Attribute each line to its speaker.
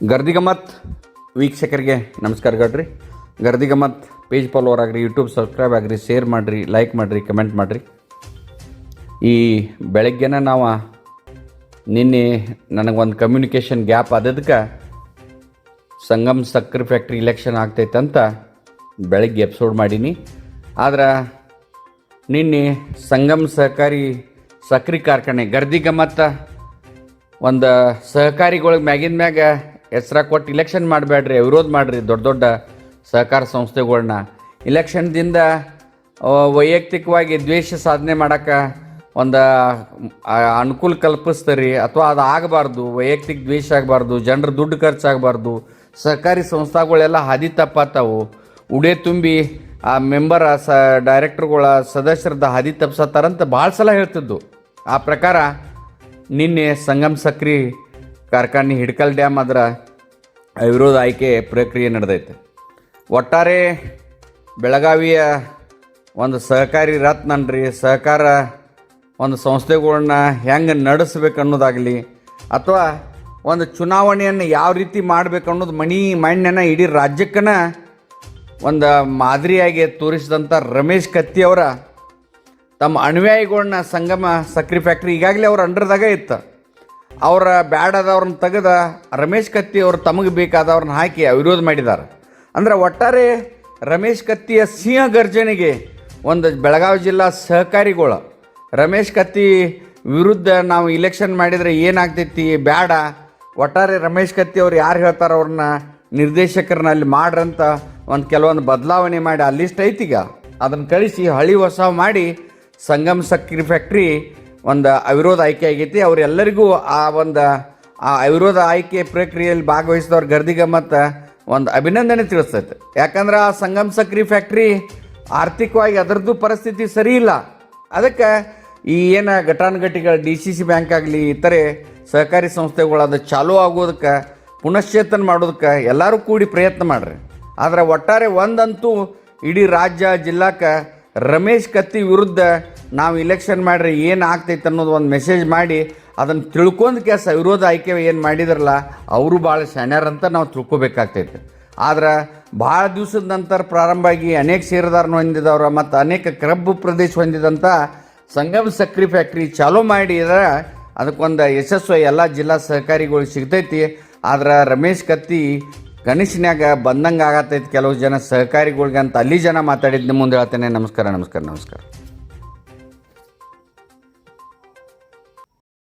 Speaker 1: ಗರ್ದಿಗಮತ್ ವೀಕ್ಷಕರಿಗೆ ನಮಸ್ಕಾರ ಗಡ್ರಿ ಗರ್ದಿಗಮತ್ ಪೇಜ್ ಫಾಲೋವರ್ ಆಗಿರಿ ಯೂಟ್ಯೂಬ್ ಸಬ್ಸ್ಕ್ರೈಬ್ ಆಗಿರಿ ಶೇರ್ ಮಾಡಿರಿ ಲೈಕ್ ಮಾಡಿರಿ ಕಮೆಂಟ್ ಮಾಡಿರಿ. ಈ ಬೆಳಗ್ಗೆನ ನಾವು ನಿನ್ನೆ ನನಗೊಂದು ಕಮ್ಯುನಿಕೇಷನ್ ಗ್ಯಾಪ್ ಆದದಕ್ಕೆ ಸಂಗಮ್ ಸಕ್ಕರೆ ಫ್ಯಾಕ್ಟ್ರಿ ಇಲೆಕ್ಷನ್ ಆಗ್ತೈತೆ ಅಂತ ಬೆಳಗ್ಗೆ ಎಪಿಸೋಡ್ ಮಾಡೀನಿ. ಆದ್ರೆ ನಿನ್ನೆ ಸಂಗಮ್ ಸಹಕಾರಿ ಸಕ್ಕರೆ ಕಾರ್ಖಾನೆ ಗರ್ದಿಗಮತ್ತ ಒಂದು ಸಹಕಾರಿಗಳಿಗೆ ಮ್ಯಾಗಿನ ಮ್ಯಾಗ ಹೆಸ್ರ ಕೊಟ್ಟು ಇಲೆಕ್ಷನ್ ಮಾಡಬೇಡ್ರಿ, ವಿರೋಧ ಮಾಡಿರಿ ದೊಡ್ಡ ದೊಡ್ಡ ಸಹಕಾರ ಸಂಸ್ಥೆಗಳನ್ನ ಇಲೆಕ್ಷನ್ದಿಂದ ವೈಯಕ್ತಿಕವಾಗಿ ದ್ವೇಷ ಸಾಧನೆ ಮಾಡೋಕ್ಕೆ ಒಂದು ಅನುಕೂಲ ಕಲ್ಪಿಸ್ತಾರೆ ಅಥವಾ ಅದು ಆಗಬಾರ್ದು, ವೈಯಕ್ತಿಕ ದ್ವೇಷ ಆಗಬಾರ್ದು, ಜನರ ದುಡ್ಡು ಖರ್ಚಾಗಬಾರ್ದು ಸಹಕಾರಿ ಸಂಸ್ಥೆಗಳೆಲ್ಲ ಹಾದಿ ತಪ್ಪಾತಾವು. ಉಡೆ ತುಂಬಿ ಆ ಮೆಂಬರ ಸ ಡೈರೆಕ್ಟರ್ಗಳ ಸದಸ್ಯರದ ಹಾದಿ ತಪ್ಸತ್ತಾರಂತ ಭಾಳ ಸಲ ಹೇಳ್ತಿದ್ದು. ಆ ಪ್ರಕಾರ ನಿನ್ನೆ ಸಂಗಮ್ ಸಕ್ರಿ ಕಾರ್ಖಾನೆ ಹಿಡ್ಕಲ್ ಡ್ಯಾಮ್ ಅದರ ವಿರೋಧ ಆಯ್ಕೆ ಪ್ರಕ್ರಿಯೆ ನಡೆದೈತೆ. ಒಟ್ಟಾರೆ ಬೆಳಗಾವಿಯ ಒಂದು ಸಹಕಾರಿ ರತ್ನನ್ರಿ, ಸಹಕಾರ ಒಂದು ಸಂಸ್ಥೆಗಳನ್ನ ಹೆಂಗೆ ನಡೆಸ್ಬೇಕು ಅನ್ನೋದಾಗಲಿ ಅಥವಾ ಒಂದು ಚುನಾವಣೆಯನ್ನು ಯಾವ ರೀತಿ ಮಾಡಬೇಕು ಅನ್ನೋದು ಮಣಿ ಮಣ್ಣನ್ನು ಇಡೀ ರಾಜ್ಯಕ್ಕನ ಒಂದು ಮಾದರಿಯಾಗಿ ತೋರಿಸಿದಂಥ ರಮೇಶ್ ಕತ್ತಿ ಅವರ ತಮ್ಮ ಅನುಯಾಯಿಗಳನ್ನ ಸಂಗಮ ಸಕ್ರಿ ಫ್ಯಾಕ್ಟ್ರಿ ಈಗಾಗಲೇ ಅವ್ರ ಅಂಡರ್ದಾಗ ಇತ್ತು. ಅವರ ಬ್ಯಾಡದವ್ರನ್ನ ತೆಗೆದ ರಮೇಶ್ ಕತ್ತಿ ಅವರು ತಮಗೆ ಬೇಕಾದವ್ರನ್ನ ಹಾಕಿ ವಿರೋಧ ಮಾಡಿದ್ದಾರೆ. ಅಂದ್ರೆ ಒಟ್ಟಾರೆ ರಮೇಶ್ ಕತ್ತಿಯ ಸಿಂಹ ಗರ್ಜನೆಗೆ ಒಂದು ಬೆಳಗಾವಿ ಜಿಲ್ಲಾ ಸಹಕಾರಿಗಳು. ರಮೇಶ್ ಕತ್ತಿ ವಿರುದ್ಧ ನಾವು ಇಲೆಕ್ಷನ್ ಮಾಡಿದರೆ ಏನಾಗ್ತೈತಿ, ಬ್ಯಾಡ. ಒಟ್ಟಾರೆ ರಮೇಶ್ ಕತ್ತಿ ಅವ್ರು ಯಾರು ಹೇಳ್ತಾರೆ ಅವ್ರನ್ನ ನಿರ್ದೇಶಕರನ್ನ ಅಲ್ಲಿ ಮಾಡ್ರಂತ ಒಂದು ಕೆಲವೊಂದು ಬದಲಾವಣೆ ಮಾಡಿ, ಆ ಐತಿಗ. ಅದನ್ನ ಅದನ್ನು ಕಳಿಸಿ ಹಳಿ ಹೊಸ ಮಾಡಿ ಸಂಗಮ್ ಸಕ್ಕರೆ ಫ್ಯಾಕ್ಟ್ರಿ ಒಂದು ಅವಿರೋಧ ಆಯ್ಕೆ ಆಗೈತಿ. ಅವರೆಲ್ಲರಿಗೂ ಆ ಒಂದು, ಆ ಅವಿರೋಧ ಆಯ್ಕೆ ಪ್ರಕ್ರಿಯೆಯಲ್ಲಿ ಭಾಗವಹಿಸಿದವ್ರ ಗರ್ದಿಗ ಮತ್ತು ಒಂದು ಅಭಿನಂದನೆ ತಿಳಿಸ್ತೈತೆ. ಯಾಕಂದ್ರೆ ಆ ಸಂಗಮ್ ಸಕ್ರಿ ಫ್ಯಾಕ್ಟ್ರಿ ಆರ್ಥಿಕವಾಗಿ ಅದರದ್ದು ಪರಿಸ್ಥಿತಿ ಸರಿ ಇಲ್ಲ. ಅದಕ್ಕೆ ಈ ಏನು ಘಟಾನುಘಟಿಗಳು ಡಿ ಸಿ ಸಿ ಬ್ಯಾಂಕ್ ಆಗಲಿ, ಇತರೆ ಸಹಕಾರಿ ಸಂಸ್ಥೆಗಳು ಅದು ಚಾಲೂ ಆಗೋದಕ್ಕೆ, ಪುನಶ್ಚೇತನ ಮಾಡೋದಕ್ಕೆ ಎಲ್ಲರೂ ಕೂಡಿ ಪ್ರಯತ್ನ ಮಾಡ್ರಿ. ಆದರೆ ಒಟ್ಟಾರೆ ಒಂದಂತೂ ಇಡೀ ರಾಜ್ಯ, ಜಿಲ್ಲಾಕ್ಕೆ ರಮೇಶ್ ಕತ್ತಿ ವಿರುದ್ಧ ನಾವು ಇಲೆಕ್ಷನ್ ಮಾಡ್ರಿ ಏನು ಆಗ್ತೈತೆ ಅನ್ನೋದು ಒಂದು ಮೆಸೇಜ್ ಮಾಡಿ ಅದನ್ನು ತಿಳ್ಕೊಂಡು ಕೆಲಸ, ವಿರೋಧ ಆಯ್ಕೆ ಏನು ಮಾಡಿದ್ರಲ್ಲ, ಅವರು ಭಾಳ ಶಾಣ್ಯಾರಂತ ನಾವು ತಿಳ್ಕೊಬೇಕಾಗ್ತೈತೆ. ಆದ್ರೆ ಭಾಳ ದಿವಸದ ನಂತರ ಪ್ರಾರಂಭ ಆಗಿ ಅನೇಕ ಷೇರುದಾರನ ಹೊಂದಿದವ್ರ ಮತ್ತು ಅನೇಕ ಕ್ರಬ್ ಪ್ರದೇಶ ಹೊಂದಿದಂಥ ಸಂಗಮ್ ಸಕ್ರಿ ಫ್ಯಾಕ್ಟ್ರಿ ಚಾಲೂ ಮಾಡಿದ್ರೆ ಅದಕ್ಕೊಂದು ಯಶಸ್ವಿ ಎಲ್ಲ ಜಿಲ್ಲಾ ಸಹಕಾರಿಗಳು ಸಿಗ್ತೈತಿ. ಆದ್ರೆ ರಮೇಶ್ ಕತ್ತಿ ಗಣೇಶನ್ಯಾಗ ಬಂದಂಗೆ ಆಗತ್ತೈತಿ ಕೆಲವು ಜನ ಸಹಕಾರಿಗಳಿಗೆ ಅಂತ ಅಲ್ಲಿ ಜನ ಮಾತಾಡಿದ್ದು ಮುಂದೆ ಹೇಳ್ತೇನೆ. ನಮಸ್ಕಾರ ನಮಸ್ಕಾರ ನಮಸ್ಕಾರ.